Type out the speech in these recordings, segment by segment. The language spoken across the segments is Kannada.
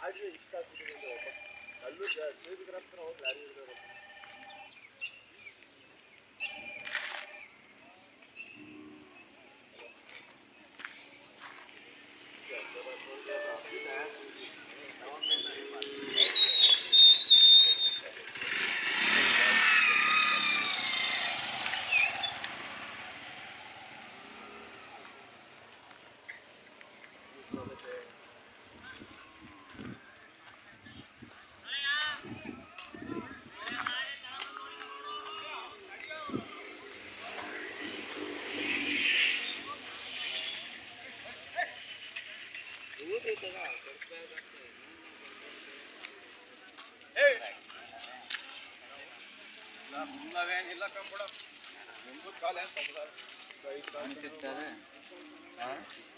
ಗಾಡಿ ಇಷ್ಟ ಆಗ್ಬಿಟ್ಟಿದೆ ಒಬ್ಬ ಅಲ್ಲೂ ಸೇವಿದ್ರ ಹತ್ರ ಹೋಗಿ ಗಾಡಿ ಹಿಡಿದವರು ಮುಂದಾವೇನಿಲ್ಲ ಕಂಬಿಡ ಮುಂದಕ್ಕೆ ಕಾಲ ನಿಮ್ಮ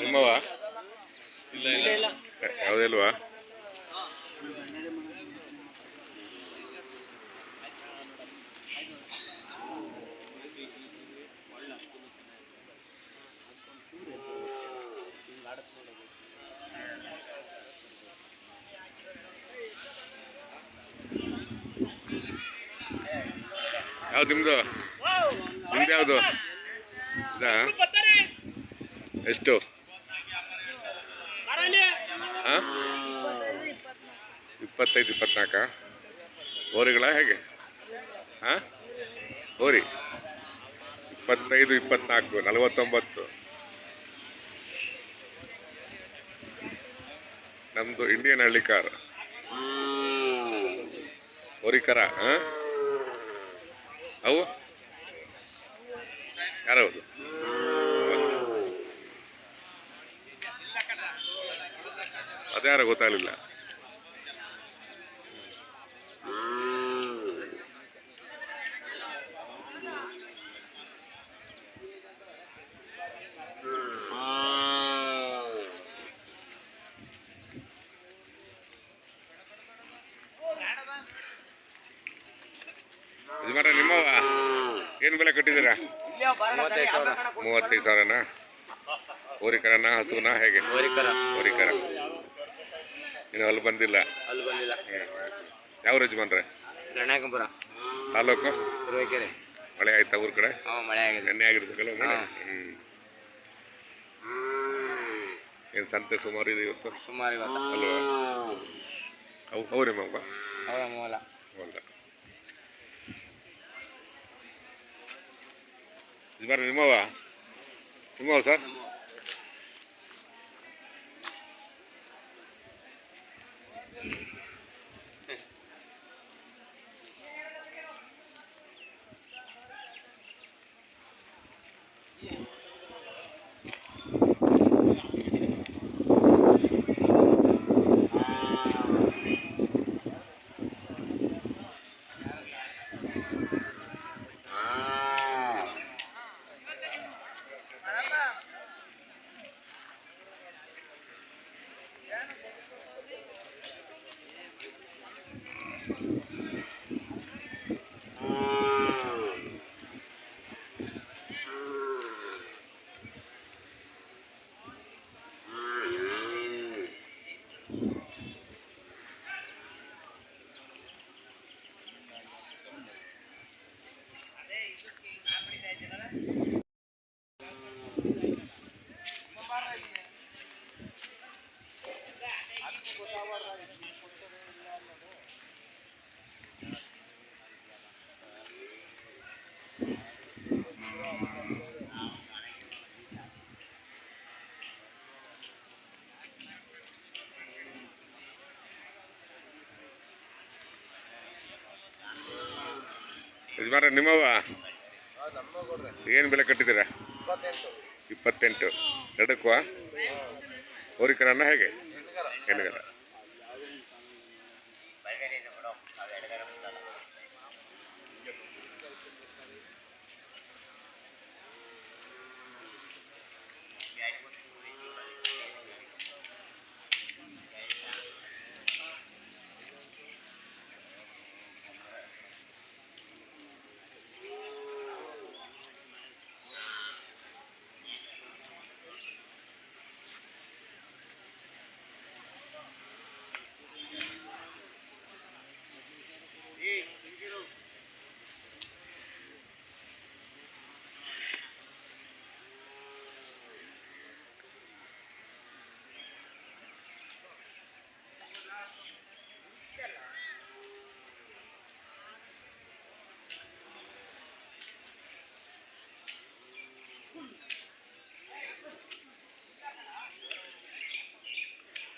ನಿಮ್ಮವ? ಇಲ್ಲ ಇಲ್ಲ. ಯಾವುದಿಲ್ವಾ ಯಾವ್ದು ನಿಮ್ದು? ನಿಮ್ದು ಯಾವುದು? ಇದಾ? ಎಷ್ಟು? ಹಾಂ ಇಪ್ಪತ್ತೈದು, ಇಪ್ಪತ್ನಾಲ್ಕ? ಹೋರಿಗಳ ಹೇಗೆ? ಹಾ ಹೋರಿ. ಇಪ್ಪತ್ತೈದು, ಇಪ್ಪತ್ನಾಲ್ಕು, ನಲವತ್ತೊಂಬತ್ತು. ನಮ್ದು ಇಂಡಿಯನ್ ಹಳ್ಳಿ ಕಾರ್ ಹೋರಿಕರ ಹಾ ಅವು? ಯಾರವುದು ಅದ್ಯಾರ ಗೊತ್ತಾಗಲಿಲ್ಲ. ಯಜಮಾನ ನಿಮ್ಮವ ಏನು ಬೆಲೆ ಕಟ್ಟಿದ್ದೀರಾ? ಮೂವತ್ತೈದು ಸಾವಿರ. ಮೂವತ್ತೈದು ಸಾವಿರನಾ? ಹೋರಿಕರನ ಹಸುನ ಹೇಗೆ? ಹೋರಿಕರ ಹೋರಿಕರ ಇನ್ನು ಅಲ್ಲಿ ಬಂದಿಲ್ಲ? ಅಲ್ಲಿ ಬಂದಿಲ್ಲ. ಯಾವ ಗಣಕಪುರ ತಾಲೂಕು? ತುರುವೇಕೆರೆ. ಮಳೆ ಆಯ್ತಾ ಊರ್ ಕಡೆ? ಹಾಂ ಮಳೆ ಆಗಿದೆ. ನೆನ್ನೆ ಆಗಿರ್ಬೇಕಲ್ಲ ಮಳೆ? ಏನು ಸಂತೆ ಸುಮಾರು ಇದೆ ಇವತ್ತು? ಸುಮಾರು ಇವತ್ತು. ಅಲ್ವಾ? ಅವು ಅವ್ರಿ ಮಗ ಅವರ ಮೂಲ ಹೌದಾ ಯಜಮಾನ ನಿಮ್ಮವ ನಿಮ್ಮವ ಸರ್ ಯಜಮಾನ ನಿಮ್ಮವ ಏನು ಬೆಲೆ ಕಟ್ಟಿದ್ದೀರಾ? ಇಪ್ಪತ್ತೆಂಟು. ಎರಡಕ್ಕೂ ಹೋರಿಕರನ್ನ ಹೇಗೆ? ಹೆಣ್ಗರ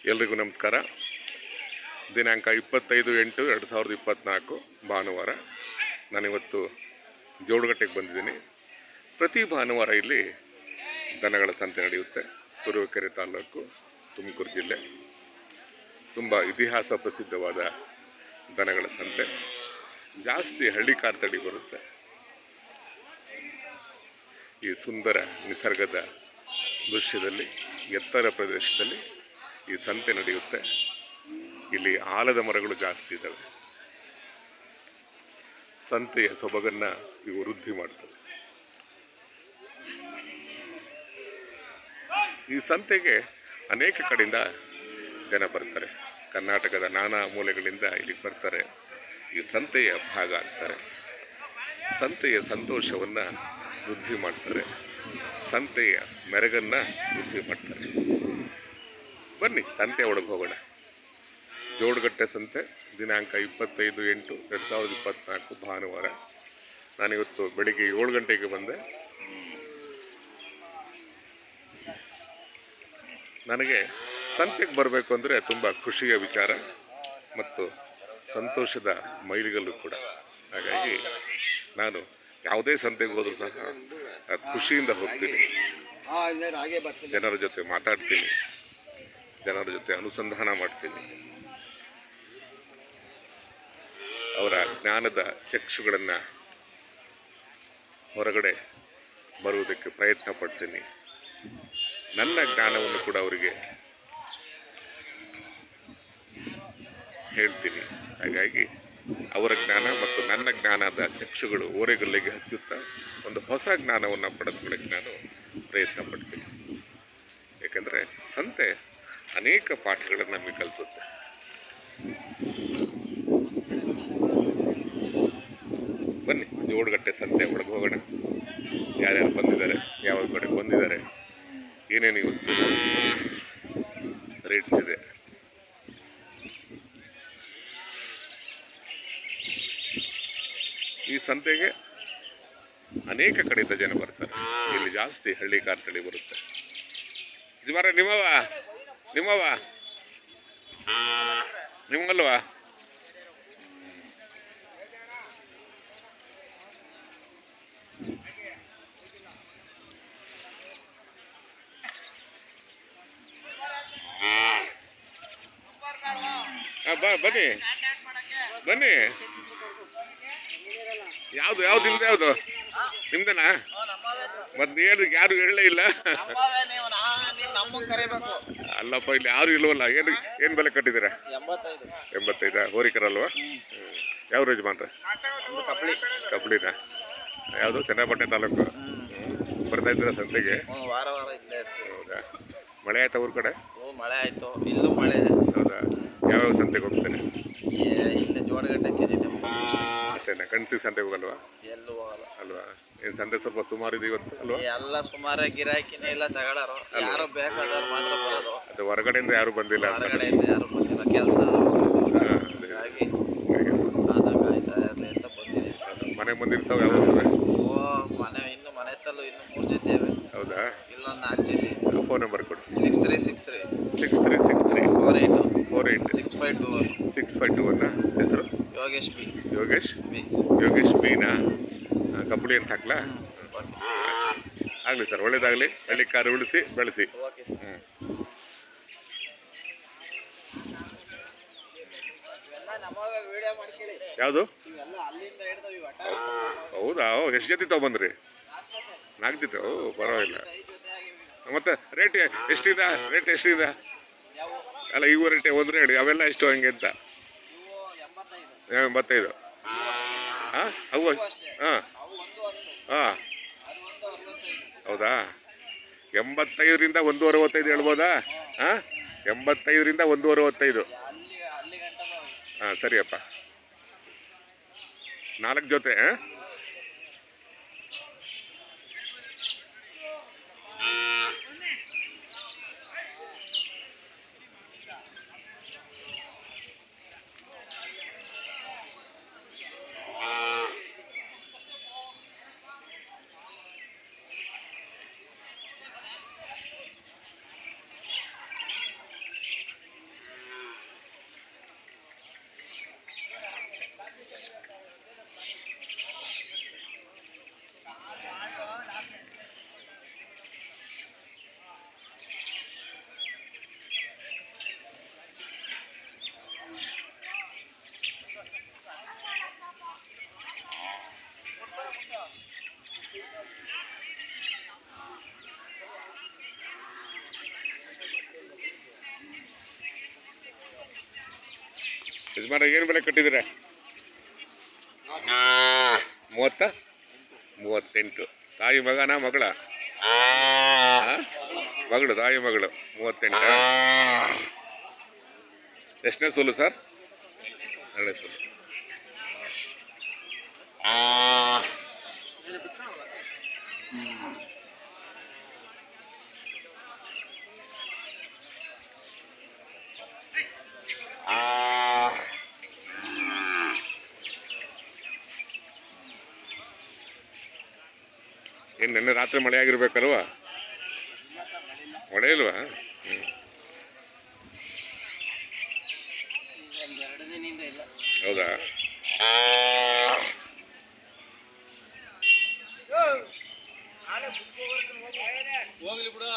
ಎಲ್ರಿಗೂ ನಮಸ್ಕಾರ. ದಿನಾಂಕ ಇಪ್ಪತ್ತೈದು ಎಂಟು ಎರಡು ಸಾವಿರದ ಇಪ್ಪತ್ತ್ನಾಲ್ಕು ಭಾನುವಾರ. ನಾನಿವತ್ತು ಜೋಡುಗಟ್ಟೆಗೆ ಬಂದಿದ್ದೀನಿ. ಪ್ರತಿ ಭಾನುವಾರ ಇಲ್ಲಿ ದನಗಳ ಸಂತೆ ನಡೆಯುತ್ತೆ. ತುರುವಕೆರೆ ತಾಲೂಕು, ತುಮಕೂರು ಜಿಲ್ಲೆ. ತುಂಬ ಇತಿಹಾಸ ಪ್ರಸಿದ್ಧವಾದ ದನಗಳ ಸಂತೆ. ಜಾಸ್ತಿ ಹಳ್ಳಿ ಕಾರ್ತಡಿ ಬರುತ್ತೆ. ಈ ಸುಂದರ ನಿಸರ್ಗದ ದೃಶ್ಯದಲ್ಲಿ, ಎತ್ತರ ಪ್ರದೇಶದಲ್ಲಿ ಈ ಸಂತೆ ನಡೆಯುತ್ತೆ. ಇಲ್ಲಿ ಆಲದ ಮರಗಳು ಜಾಸ್ತಿ ಇದ್ದಾವೆ. ಸಂತೆಯ ಸೊಬಗನ್ನ ಇವು ವೃದ್ಧಿ ಮಾಡ್ತವೆ. ಈ ಸಂತೆಗೆ ಅನೇಕ ಕಡೆಯಿಂದ ಜನ ಬರ್ತಾರೆ. ಕರ್ನಾಟಕದ ನಾನಾ ಮೂಲೆಗಳಿಂದ ಇಲ್ಲಿಗೆ ಬರ್ತಾರೆ. ಈ ಸಂತೆಯ ಭಾಗ ಆಗ್ತಾರೆ. ಸಂತೆಯ ಸಂತೋಷವನ್ನು ವೃದ್ಧಿ ಮಾಡ್ತಾರೆ. ಸಂತೆಯ ಮೆರಗನ್ನ ವೃದ್ಧಿ ಮಾಡ್ತಾರೆ. ಬನ್ನಿ ಸಂತೆ ಒಳಗೆ ಹೋಗೋಣ. ಜೋಡುಗಟ್ಟೆ ಸಂತೆ ದಿನಾಂಕ ಇಪ್ಪತ್ತೈದು ಎಂಟು ಎರಡು ಸಾವಿರದ ಇಪ್ಪತ್ತ್ನಾಲ್ಕು ಭಾನುವಾರ. ನಾನಿವತ್ತು ಬೆಳಿಗ್ಗೆ ಏಳು ಗಂಟೆಗೆ ಬಂದೆ. ನನಗೆ ಸಂತೆಗೆ ಬರಬೇಕು ಅಂದರೆ ತುಂಬ ಖುಷಿಯ ವಿಚಾರ ಮತ್ತು ಸಂತೋಷದ ಮೈಲಿಗಲ್ಲು ಕೂಡ. ಹಾಗಾಗಿ ನಾನು ಯಾವುದೇ ಸಂತೆಗೆ ಹೋದರೂ ಸಹ ಅದ್ ಖುಷಿಯಿಂದ ಹೋಗ್ತೀನಿ. ಜನರ ಜೊತೆ ಮಾತಾಡ್ತೀನಿ. ಜನರ ಜೊತೆ ಅನುಸಂಧಾನ ಮಾಡ್ತೀನಿ. ಅವರ ಜ್ಞಾನದ ಚಕ್ಷುಗಳನ್ನು ಹೊರಗಡೆ ಬರುವುದಕ್ಕೆ ಪ್ರಯತ್ನ ಪಡ್ತೀನಿ. ನನ್ನ ಜ್ಞಾನವನ್ನು ಕೂಡ ಅವರಿಗೆ ಹೇಳ್ತೀನಿ. ಹಾಗಾಗಿ ಅವರ ಜ್ಞಾನ ಮತ್ತು ನನ್ನ ಜ್ಞಾನದ ಚಕ್ಷುಗಳು ಓರೆಗಲ್ಲಿಗೆ ಹಚ್ಚುತ್ತಾ ಒಂದು ಹೊಸ ಜ್ಞಾನವನ್ನು ಪಡೆದುಕೊಳ್ಳಕ್ಕೆ ನಾನು ಪ್ರಯತ್ನ ಪಡ್ತೀನಿ. ಯಾಕಂದರೆ ಸಂತೆ ಅನೇಕ ಪಾಠಗಳನ್ನು ನಮಗೆ ಕಲಿಸುತ್ತೆ. ಬನ್ನಿ ಜೋಡುಗಟ್ಟೆ ಸಂತೆ ಒಳಗೆ ಹೋಗೋಣ. ಯಾರ್ಯಾರು ಬಂದಿದ್ದಾರೆ ಯಾವ ಕಡೆ ಬಂದಿದ್ದಾರೆ, ಏನೇನು ಇವತ್ತು ರೇಟ್ಸ್ ಇದೆ. ಈ ಸಂತೆಗೆ ಅನೇಕ ಕಡೆಯಿಂದ ಜನ ಬರ್ತಾರೆ. ಇಲ್ಲಿ ಜಾಸ್ತಿ ಹಳ್ಳಿ ಕಾರ್ತಳಿ ಬರುತ್ತೆ. ಇದು ಮರ ನಿಮ್ಮವ? ನಿಮ್ಮವ ನಿಮ್ಮಲ್ವಾ ಆ, ಬನ್ನಿ. ಬನ್ನಿ. ಯಾವುದು ಯಾವ್ದು ನಿಮ್ದು ಯಾವುದು? ನಿಮ್ದನಾ? ಮತ್ತೆ ಹೇಳಿದ್ ಯಾರು ಹೇಳಲೇ ಇಲ್ಲ. ಅಲ್ಲಪ್ಪ ಇಲ್ಲಿ ಯಾರು ಇಲ್ವಲ್ಲ? ಏನು ಏನು ಬೆಲೆ ಕಟ್ಟಿದ್ದೀರಾ? ಎಂಬತ್ತೈದು. ಹೋರಿಕರಲ್ವಾ? ಯಾವ ಯಜಮಾನ್ರ? ಕಬ್ಳಿನ? ಯಾವುದು? ಚನ್ನಪಟ್ಟಣ ತಾಲೂಕು? ಬರ್ತಾ ಇದ್ದೀರಾ ಸಂತೆಗೆ? ವಾರ ವಾರ ಇಲ್ಲೇ ಹೌದಾ? ಮಳೆ ಆಯ್ತಾ ಊರ ಕಡೆ? ಮಳೆ ಆಯಿತು. ಇಲ್ಲೂ ಮಳೆ. ಹೌದಾ? ಯಾವ್ಯಾವ ಸಂತೆಗೆ ಹೋಗ್ತೇನೆ ಇಲ್ಲೇ ಜೋಡಗಟ್ಟೆ ಕೆ ಜಿ ಟೆಂಪಲ್. ಅಷ್ಟೇನಾ? ಕಣ್ಸಿ ಸಂತೆಗೆ ಹೋಗಲ್ವಾ? ಎಲ್ಲೂ ಹೋಗಲ್ಲ. ಅಲ್ವಾ? ಏನು ಸಂಡೆ ಸ್ವಲ್ಪ ಸುಮಾರು ಇದೆ ಇವತ್ತು ಅಲ್ವಾ? ಎಲ್ಲ ಸುಮಾರ ಗಿರಾಕಿನೇ ಇಲ್ಲ ತಗೊಳ್ಳಾರು. ಯಾರು ಬೇಕಾದವ್ರು ಮಾತ್ರ ಬರೋದು. ಅದು ಹೊರಗಡೆಯಿಂದ ಯಾರು ಬಂದಿಲ್ಲ ಅಂತ. ಹೊರಗಡೆಯಿಂದ ಯಾರು ಬಂದಿಲ್ಲ ಕೆಲಸ ಹಾ, ಅದೇ. ಹಾಗಾಗಿ ಹಾಗೆ. ಆದಾಗ ಆಯ್ತಾ ಇರಲಿ ಅಂತ ಅದು ಮನೆ ಬಂದಿರ್ತಾವೆ ಯಾವಾಗ ಓ ಮನೆ ಇನ್ನು ಮನೆ ತಲ್ಲು ಇನ್ನು ಮೂರು ಜೊತೆ ಇವೆ. ಹೌದಾ? ಇಲ್ಲೊಂದು ನಾಲ್ಕು ಜೊತೆ ಫೋನ್ ನಂಬರ್ ಕೊಡಿ. Six three six three. Six three six three. Four eight four eight six five two six five two ಒನ್ನ ಹೆಸರು? ಯೋಗೇಶ್ ಬಿ. ಯೋಗೇಶ್? ಬಿ. ಯೋಗೇಶ್ ಬೀನಾ ಕಬ್ಬುಳಿ ಅಂತ ಹಾಕ್ಲಾ? ಆಗಲಿ ಸರ್ ಒಳ್ಳೇದಾಗಲಿ. ಹಳ್ಳಿ ಕಾರು ಉಳಿಸಿ ಬೆಳೆಸಿ. ಯಾವುದು? ಹೌದಾ? ಎಷ್ಟು ಜೊತೆ ತೊಗೊಂಬಂದ್ರಿ? ನಾಲ್ಕು ಜೊತೆ ಓ ಪರವಾಗಿಲ್ಲ. ಮತ್ತೆ ರೇಟ್ ಎಷ್ಟಿದೆ? ರೇಟ್ ಎಷ್ಟಿದೆ? ಅಲ್ಲ ಇವು ರೇಟ್ ಒಂದು ಹೇಳಿ ಅವೆಲ್ಲ ಎಷ್ಟು ಹಂಗೆ ಅಂತ? ಎಂಬತ್ತೈದು. ಹಾ ಅವು ಹಾಂ. ಹಾಂ. ಹೌದಾ? ಎಂಬತ್ತೈದರಿಂದ ಒಂದು ಅರವತ್ತೈದು ಹೇಳ್ಬೋದಾ? ಹಾಂ? ಎಂಬತ್ತೈದರಿಂದ ಒಂದು ಅರವತ್ತೈದು. ಹಾಂ, ಸರಿಯಪ್ಪ. ನಾಲ್ಕು ಜೊತೆ ಆ? ಯಜಮಾನ ಏನು ಬೆಲೆ ಕಟ್ಟಿದ್ದೀರಾ? ಮೂವತ್ತ? ಮೂವತ್ತೆಂಟು. ತಾಯಿ ಮಗನ ಮಗಳ? ಮಗಳು ತಾಯಿ ಮಗಳು ಮೂವತ್ತೆಂಟು. ಎಷ್ಟನೇ ಸೋಲು ಸರ್? ಎರಡನೇ ಸೋಲು. ಏನು ನಿನ್ನೆ ರಾತ್ರಿ ಮಳೆ ಆಗಿರ್ಬೇಕಲ್ವಾ? ಮಳೆ ಇಲ್ವಾ? ಹ್ಞೂ ಹೌದಾ? ಹೋಗ್ಲಿ ಬಿಡು.